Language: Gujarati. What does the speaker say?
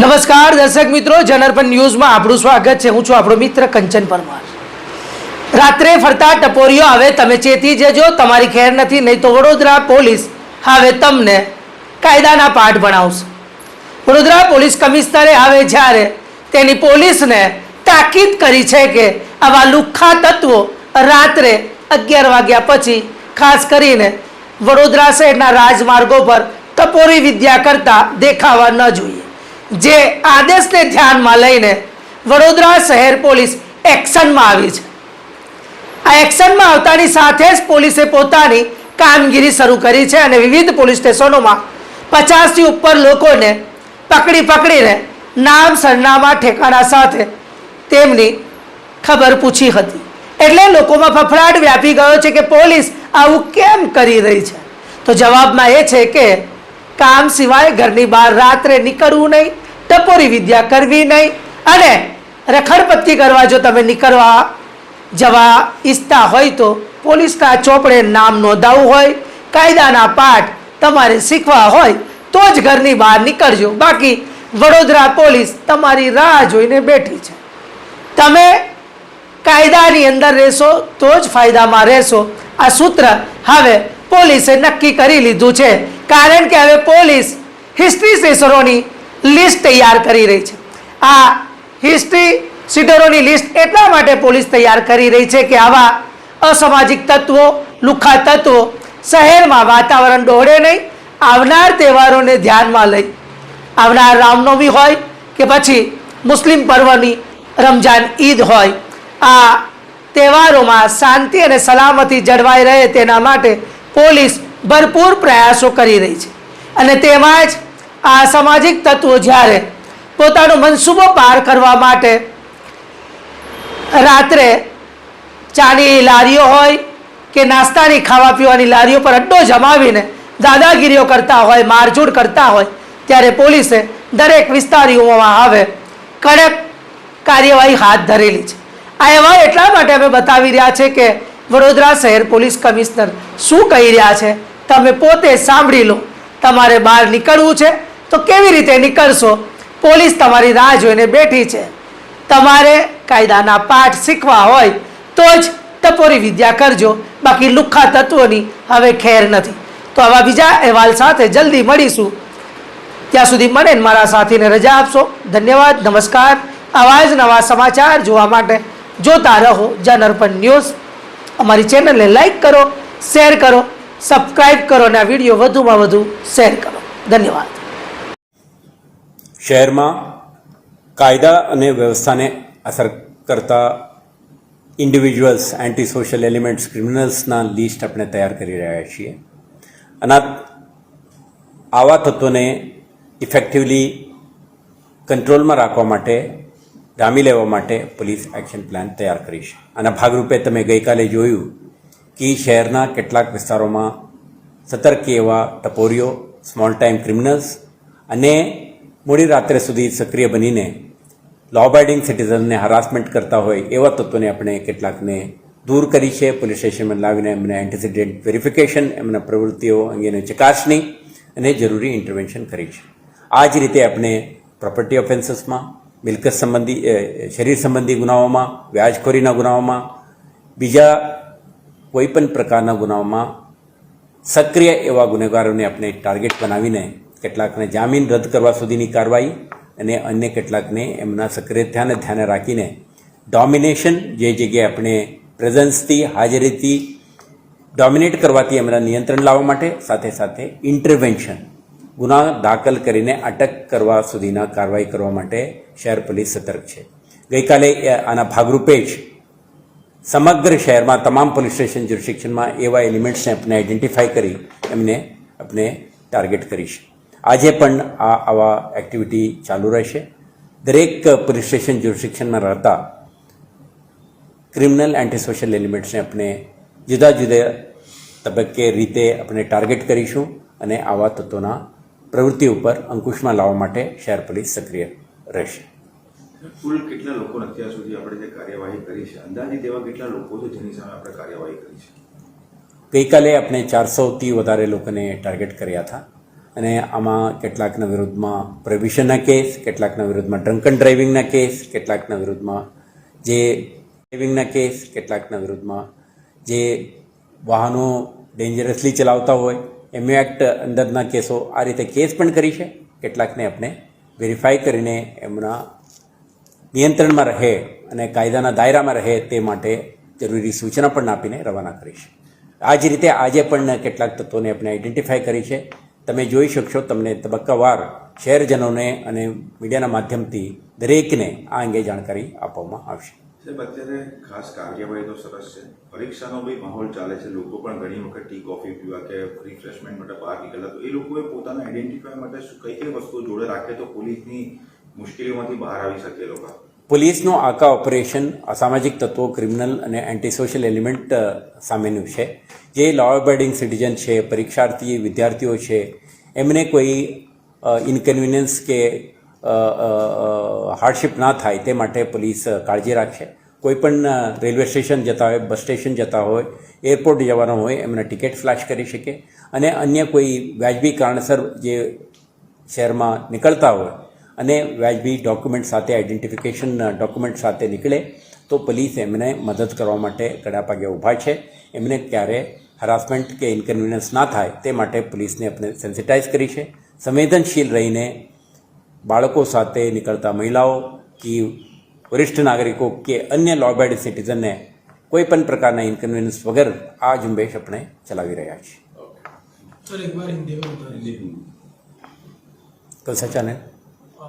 નમસ્કાર, દર્શક મિત્રો. જનરપન ન્યૂઝમાં આપણું સ્વાગત છે. હું છું આપણો મિત્ર કંચન પરમાર. રાત્રે ફરતા ટપોરીઓ હવે તમે ચેતી જજો. તમારી ખેર નથી, નહીં તો વડોદરા પોલીસ હવે તમને કાયદાના પાઠ ભણાવશે. વડોદરા પોલીસ કમિશનરે હવે જ્યારે તેની પોલીસને તાકીદ કરી છે કે આવા લુખ્ખા તત્વો રાત્રે અગિયાર વાગ્યા પછી, ખાસ કરીને વડોદરા શહેરના રાજમાર્ગો પર ટપોરી વિદ્યા કરતા દેખાવા ન જોઈએ. જે આદેશને ધ્યાનમાં લઈને વડોદરા શહેર પોલીસ એક્શનમાં આવી છે. આ એક્શનમાં આવતાની સાથે જ પોલીસે પોતાની કામગીરી શરૂ કરી છે અને વિવિધ પોલીસ સ્ટેશનોમાં પચાસથી ઉપર લોકોને પકડી પકડીને નામ સરનામા ઠેકાણા સાથે તેમની ખબર પૂછી હતી. એટલે લોકોમાં ફફડાટ વ્યાપી ગયો છે કે પોલીસ આવું કેમ કરી રહી છે? તો જવાબમાં એ છે કે કામ સિવાય ઘરની બહાર રાત્રે નીકળવું નહીં ટપોરી વિદ્યા કરવી નહીં. અને રખડપત્તી કરવા જો તમે નીકળવા જવા ઈચ્છતા હોય તો પોલીસના ચોપડે નામ નોંધાવવું હોય, કાયદાના પાઠ તમારે શીખવા હોય, તો જ ઘરની બહાર નીકળજો. બાકી વડોદરા પોલીસ તમારી રાહ જોઈને બેઠી છે. તમે કાયદાની અંદર રહેશો તો જ ફાયદામાં રહેશો. આ સૂત્ર હવે પોલીસે નક્કી કરી લીધું છે. કારણ કે હવે પોલીસ હિસ્ટ્રી સ્ટેશનોની લિસ્ટ તૈયાર કરી રહી છે. આ હિસ્ટ્રી સીટરોની લિસ્ટ એટલા માટે પોલીસ તૈયાર કરી રહી છે કે આવા અસામાજિક તત્વો લુખ્ખા તત્વો શહેરમાં વાતાવરણ દોડે નહીં, આવનાર તહેવારોને ધ્યાનમાં લઈ. આવનાર રામનવમી હોય કે પછી મુસ્લિમ પર્વની રમજાન ઈદ હોય, આ તહેવારોમાં શાંતિ અને સલામતી જળવાઈ રહે તેના માટે પોલીસ ભરપૂર પ્રયાસો કરી રહી છે. અને તેમાં જ આ સામાજિક તત્વો જ્યારે પોતાનો મનસૂબો પાર કરવા માટે રાત્રે ચાની લારીઓ હોય કે નાસ્તાની ખાવા પીવાની લારીઓ પર અડ્ડો જમાવીને દાદાગીરીઓ કરતા હોય, મારઝૂડ કરતા હોય, ત્યારે પોલીસે દરેક વિસ્તારીઓમાં હવે કડક કાર્યવાહી હાથ ધરેલી છે. આ એવા એટલા માટે અમે બતાવી રહ્યા છે કે વડોદરા શહેર પોલીસ કમિશનર શું કહી રહ્યા છે, તમે પોતે સાંભળી લો. તમારે બહાર નીકળવું છે તો કેવી રીતે નીકળશો? પોલીસ તમારી રાહ જોઈને બેઠી છે. તમારે કાયદાના પાઠ શીખવા હોય તો જ ટપોરી વિદ્યા કરજો. બાકી લુખ્ખા તત્વોની હવે ખેર નથી. તો આવા બીજા અહેવાલ સાથે જલ્દી મળીશું. ત્યાં સુધી મને મારા સાથીને રજા આપશો. ધન્યવાદ, નમસ્કાર. આવા જ નવા સમાચાર જોવા માટે જોતા રહો જનઅર્પણ ન્યૂઝ અમારી ચેનલને લાઈક કરો, શેર કરો સબસ્ક્રાઈબ કરો અને આ વીડિયો વધુમાં વધુ શેર કરો. ધન્યવાદ. શહેરમાં કાયદા અને વ્યવસ્થાને અસર કરતા ઇન્ડિવિજ્યુઅલ્સ એન્ટી સોશિયલ એલિમેન્ટ્સ ક્રિમિનલ્સના લિસ્ટ આપણે તૈયાર કરી રહ્યા છીએ. અને આવા તત્વોને ઇફેક્ટિવલી કંટ્રોલમાં રાખવા માટે ડામી લેવા માટે પોલીસ એક્શન પ્લાન તૈયાર કરી છે. આના ભાગરૂપે તમે ગઈકાલે જોયું કે શહેરના કેટલાક વિસ્તારોમાં સતર્કી એવા ટપોરીઓ સ્મોલ ટાઈમ ક્રિમિનલ્સ અને મોડી રાત્રે સુધી સક્રિય બનીને લો અબાઇડિંગ સિટીઝનને હરાસમેન્ટ કરતા હોય એવા તત્વોને આપણે કેટલાકને દૂર કરી છે. પોલીસ સ્ટેશનમાં લાવીને એમને એન્ટિસિડેન્ટ વેરિફિકેશન એમના પ્રવૃત્તિઓ અંગેની ચકાસણી અને જરૂરી ઇન્ટરવેન્શન કરી છે. આ જ રીતે આપણે પ્રોપર્ટી ઓફેન્સીસમાં મિલકત સંબંધી શરીર સંબંધી ગુનાઓમાં, વ્યાજખોરીના ગુનાઓમાં, બીજા કોઈપણ પ્રકારના ગુનાઓમાં સક્રિય એવા ગુનેગારોને આપણે ટાર્ગેટ બનાવીને કેટલાકને જામીન રદ કરવા સુધીની કાર્યવાહી અને અન્ય કેટલાકને એમના સક્રિયતાને ધ્યાને રાખીને ડોમિનેશન જે જગ્યાએ આપણે પ્રેઝન્સથી હાજરીથી ડોમિનેટ કરવાથી એમના નિયંત્રણ લાવવા માટે સાથે સાથે ઇન્ટરવેન્શન ગુના દાખલ કરીને અટક કરવા સુધીના કાર્યવાહી કરવા માટે શહેર પોલીસ સતર્ક છે. ગઈકાલે આના ભાગરૂપે જ સમગ્ર શહેરમાં તમામ પોલીસ સ્ટેશન જ્યુરિસ્ડિક્શનમાં એવા એલિમેન્ટ્સને આપણે આઈડેન્ટિફાઈ કરી, એમને આપણે ટાર્ગેટ કરીશું આજે પણ આ આવા એક્ટિવિટી ચાલુ રહેશે. દરેક પોલીસ સ્ટેશન જ્યુરિસ્ડિક્શનમાં રહેતા ક્રિમિનલ એન્ટી સોશિયલ એલિમેન્ટ્સને આપણે જુદા જુદા તબક્કે રીતે આપણે ટાર્ગેટ કરીશું અને આવા તત્વોના પ્રવૃત્તિ ઉપર અંકુશમાં લાવવા માટે શહેર પોલીસ સક્રિય રહેશે. કુલ કેટલા લોકો અત્યાર સુધી આપણે જે કાર્યવાહી કરી છે? અંદાજિત એવા કેટલા લોકો છે જેની સામે આપણે કાર્યવાહી કરી છે? ગઈકાલે આપણે ચારસોથી વધારે લોકોને ટાર્ગેટ કર્યા હતા. અને આમાં કેટલાકના વિરુદ્ધમાં પ્રોહિબિશનના કેસ, કેટલાકના વિરુદ્ધમાં ડ્રંકન ડ્રાઇવિંગના કેસ, કેટલાકના વિરુદ્ધમાં જે ડ્રાઇવિંગના કેસ, કેટલાકના વિરુદ્ધમાં જે વાહનો ડેન્જરસલી ચલાવતા હોય એમ એક્ટ અંદરના કેસો આ રીતે કેસ પણ કરી છે. કેટલાકને આપણે વેરીફાઈ કરીને એમના નિયંત્રણમાં રહે અને કાયદાના દાયરામાં રહે તે માટે જરૂરી સૂચના પણ આપીને રવાના કરી આ જ રીતે આજે પણ કેટલાક તત્વોને આપણે આઈડેન્ટિફાઈ કરી છે. તમે જોઈ શકશો તમને તબક્કાવાર શહેરજનોને અને મીડિયાના માધ્યમથી દરેકને આ અંગે જાણકારી આપવામાં આવશે. સાહેબ, અત્યારે ખાસ કાર્યવાહી તો સરસ છે. પરીક્ષાનો બી માહોલ ચાલે છે. લોકો પણ ઘણી વખત ટી કોફી પીવા કે રિફ્રેશમેન્ટ માટે બહાર નીકળતા. તો એ લોકોએ પોતાના આઈડેન્ટિફાઈ માટે કઈ કઈ વસ્તુઓ જોડે રાખે તો પોલીસની મુશ્કેલીઓમાંથી બહાર આવી શકે લોકો. પોલીસનું આખા ઓપરેશન અસામાજિક તત્વો, ક્રિમિનલ અને એન્ટી સોશિયલ એલિમેન્ટ સામેનું છે. જે લો અબેડિંગ સિટીઝન છે પરીક્ષાર્થી વિદ્યાર્થીઓ છે, એમને કોઈ ઇન્કન્વિનિયન્સ કે હાર્ડશિપ ના થાય તે માટે પોલીસ કાળજી રાખશે કોઈ પણ રેલવે સ્ટેશન જતા હોય, બસ સ્ટેશન જતા હોય, એરપોર્ટ જવાનો હોય, એમને ટિકિટ ફ્લેશ કરી શકે. અને અન્ય કોઈ વ્યાજબી કારણસર જે શહેરમાં નીકળતા હોય અને વ્યાજબી ડોક્યુમેન્ટ સાથે આઈડેન્ટિફિકેશન ડોક્યુમેન્ટ સાથે નીકળે તો પોલીસ એમને મદદ કરવા માટે કડા પાગે ઊભા છે. એમને ક્યારે હરાસમેન્ટ કે ઇન્કન્વિનિયન્સ ના થાય તે માટે પોલીસને આપણે સેન્સિટાઇઝ કરી છે. સંવેદનશીલ રહીને બાળકો સાથે નીકળતા મહિલાઓ કે વરિષ્ઠ નાગરિકો કે અન્ય લો બેડ સિટીઝનને કોઈપણ પ્રકારના ઇન્કન્વિનિયન્સ વગર આ ઝુંબેશ આપણે ચલાવી રહ્યા છીએ. કલ સચા